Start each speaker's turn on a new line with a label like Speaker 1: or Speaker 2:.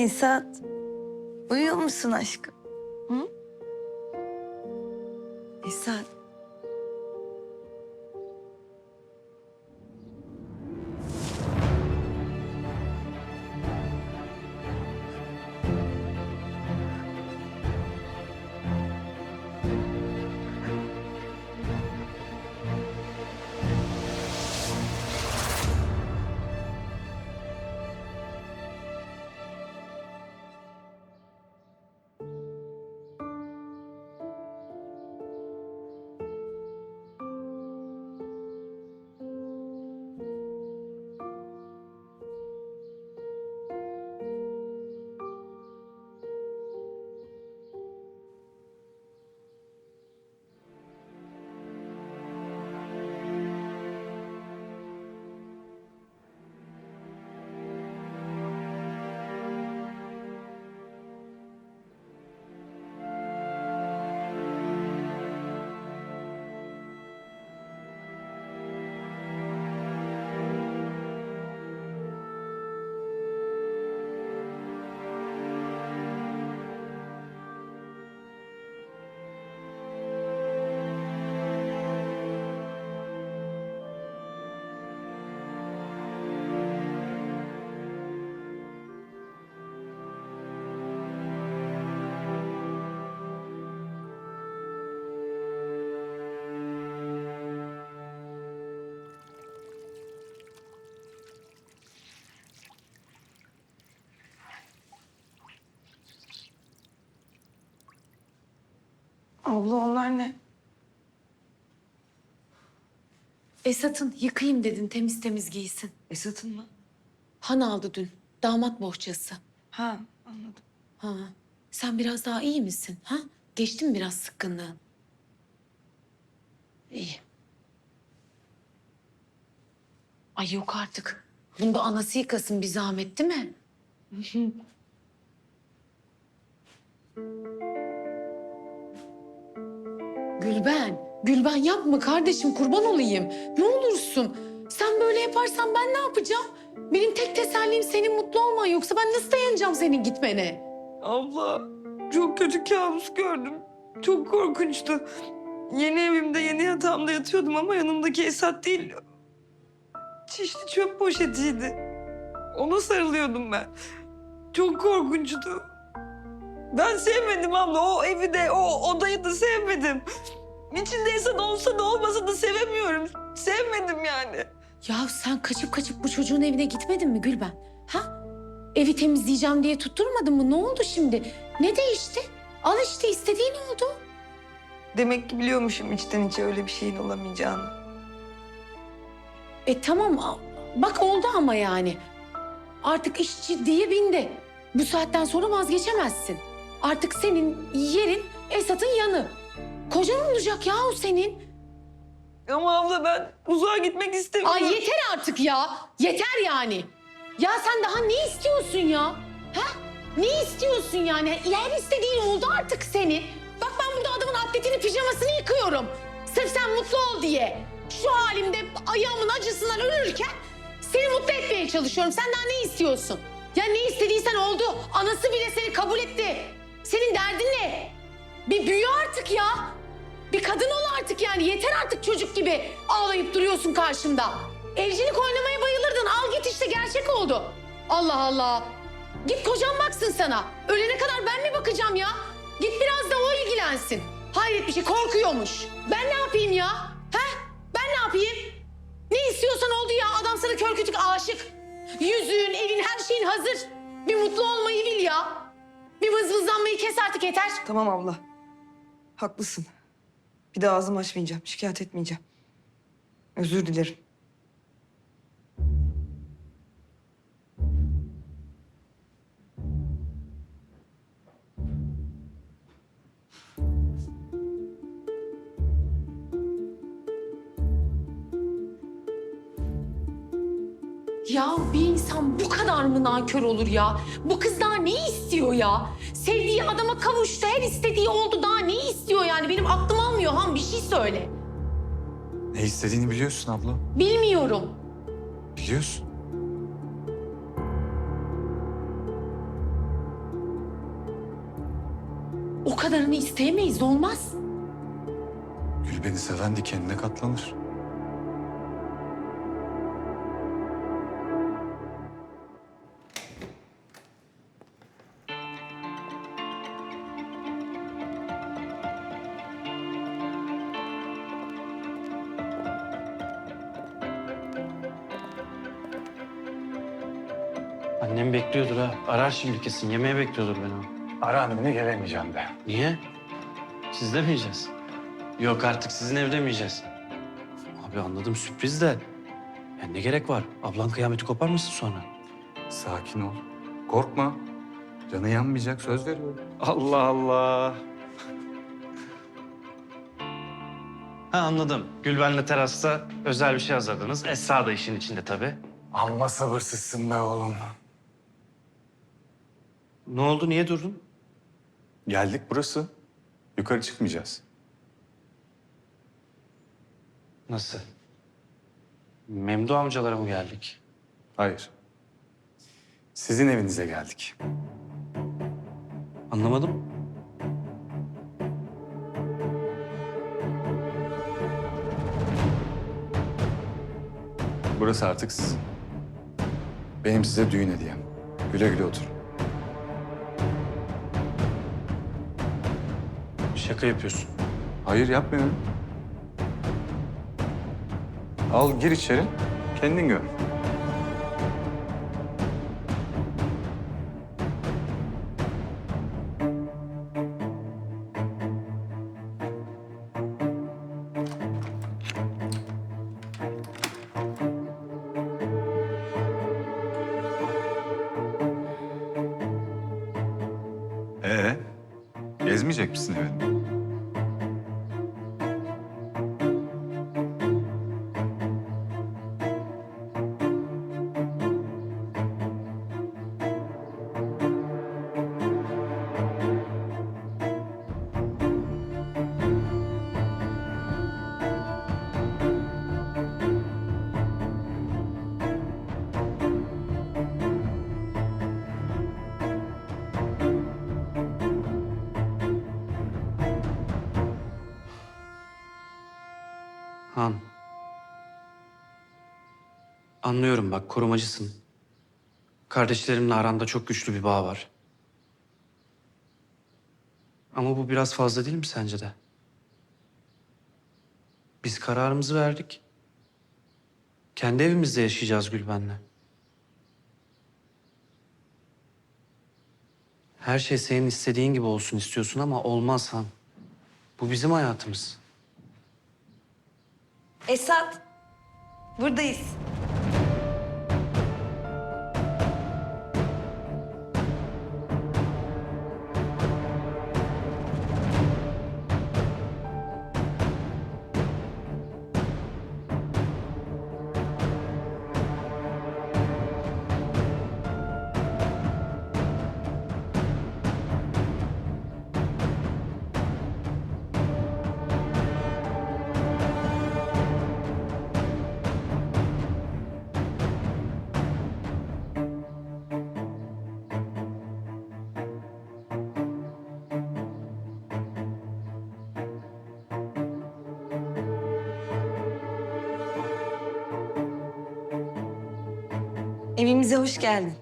Speaker 1: Esat, uyuyor musun aşkım? Hı? Esat. Abla onlar ne?
Speaker 2: Esat'ın yıkayayım dedin temiz temiz giysin.
Speaker 1: Esat'ın mı?
Speaker 2: Han aldı dün. Damat bohçası.
Speaker 1: Ha anladım.
Speaker 2: Ha. Sen biraz daha iyi misin? Ha? Geçti mi biraz sıkkınlığın? İyi. Ay yok artık. Bunda anası yıkasın bir zahmet değil mi? Gülben, Gülben yapma kardeşim kurban olayım. Ne olursun. Sen böyle yaparsan ben ne yapacağım? Benim tek tesellim senin mutlu olman yoksa ben nasıl dayanacağım senin gitmene?
Speaker 1: Abla çok kötü kabus gördüm. Çok korkunçtu. Yeni evimde yeni yatağımda yatıyordum ama yanımdaki Esat değil. Çişli çöp poşetiydi. Ona sarılıyordum ben. Çok korkunçtu. Ben sevmedim abla. O evi de, o odayı da sevmedim. İçinde Esat olsa da olmasa da sevemiyorum. Sevmedim yani.
Speaker 2: Ya sen kaçıp kaçıp bu çocuğun evine gitmedin mi Gülben? Ha? Evi temizleyeceğim diye tutturmadın mı? Ne oldu şimdi? Ne değişti? Al işte istediğin oldu.
Speaker 1: Demek ki biliyormuşum içten içe öyle bir şeyin olamayacağını.
Speaker 2: E tamam bak oldu ama yani. Artık iş ciddiye bindi. Bu saatten sonra vazgeçemezsin. Artık senin yerin Esat'ın yanı. Kocan olacak ya o senin.
Speaker 1: Ama abla ben uzağa gitmek istemiyorum.
Speaker 2: Ay yeter artık ya. Yeter yani. Ya sen daha ne istiyorsun ya? Ha? Ne istiyorsun yani? Yer istediğin oldu artık senin. Bak ben burada adamın atletini pijamasını yıkıyorum. Sırf sen mutlu ol diye. Şu halimde ayağımın acısından ölürken seni mutlu etmeye çalışıyorum. Sen daha ne istiyorsun? Ya ne istediysen oldu. Anası bile seni kabul etti. Senin derdin ne? Bir büyü artık ya. Bir kadın ol artık yani. Yeter artık çocuk gibi ağlayıp duruyorsun karşımda. Evcilik oynamaya bayılırdın. Al git işte gerçek oldu. Allah Allah. Git kocan baksın sana. Ölene kadar ben mi bakacağım ya? Git biraz da o ilgilensin. Hayret bir şey korkuyormuş. Ben ne yapayım ya? He? Ben ne yapayım? Ne istiyorsan oldu ya. Adam sana kör kütük aşık. Yüzüğün, evin, her şeyin hazır. Bir mutlu olmayı bil ya. Bir vızvızlanmayı kes artık yeter.
Speaker 1: Tamam abla. Haklısın. Bir daha ağzımı açmayacağım. Şikayet etmeyeceğim. Özür dilerim.
Speaker 2: Ya bir insan bu kadar mı nankör olur ya? Bu kız daha ne istiyor ya? Sevdiği adama kavuştu, her istediği oldu. Daha ne istiyor yani? Benim aklım almıyor Han bir şey söyle.
Speaker 3: Ne istediğini biliyorsun abla.
Speaker 2: Bilmiyorum.
Speaker 3: Biliyorsun.
Speaker 2: O kadarını isteyemeyiz olmaz.
Speaker 3: Gül beni seven dikenine katlanır.
Speaker 4: Annem bekliyordur ha. Arar şimdi kesin. Yemeğe bekliyordur beni o.
Speaker 3: Ara anneni gelemeyeceğim de.
Speaker 4: Niye? Siz de mi yiyeceğiz? Yok artık sizin evde mi yiyeceğiz? Abi anladım sürpriz de. Ya ne gerek var? Ablan kıyameti kopar mısın sonra?
Speaker 3: Sakin ol. Korkma. Canı yanmayacak söz veriyorum.
Speaker 4: Allah Allah. Ha anladım. Gülben'le terasta özel bir şey hazırladınız. Esra da işin içinde tabii.
Speaker 3: Amma sabırsızsın be oğlum.
Speaker 4: Ne oldu? Niye durdun?
Speaker 3: Geldik burası. Yukarı çıkmayacağız.
Speaker 4: Nasıl? Memdu amcalara mı geldik?
Speaker 3: Hayır. Sizin evinize geldik.
Speaker 4: Anlamadım.
Speaker 3: Burası artık sizin. Benim size düğün hediyem. Güle güle oturun.
Speaker 4: Şaka yapıyorsun.
Speaker 3: Hayır yapmıyorum. Al gir içeri. Kendin gör. Ee, gezmeyecek misin evini?
Speaker 4: Han. Anlıyorum bak korumacısın. Kardeşlerimle aranda çok güçlü bir bağ var. Ama bu biraz fazla değil mi sence de? Biz kararımızı verdik. Kendi evimizde yaşayacağız Gülben'le. Her şey senin istediğin gibi olsun istiyorsun ama olmaz Han. Bu bizim hayatımız.
Speaker 1: Esat, buradayız. Evimize hoş geldin.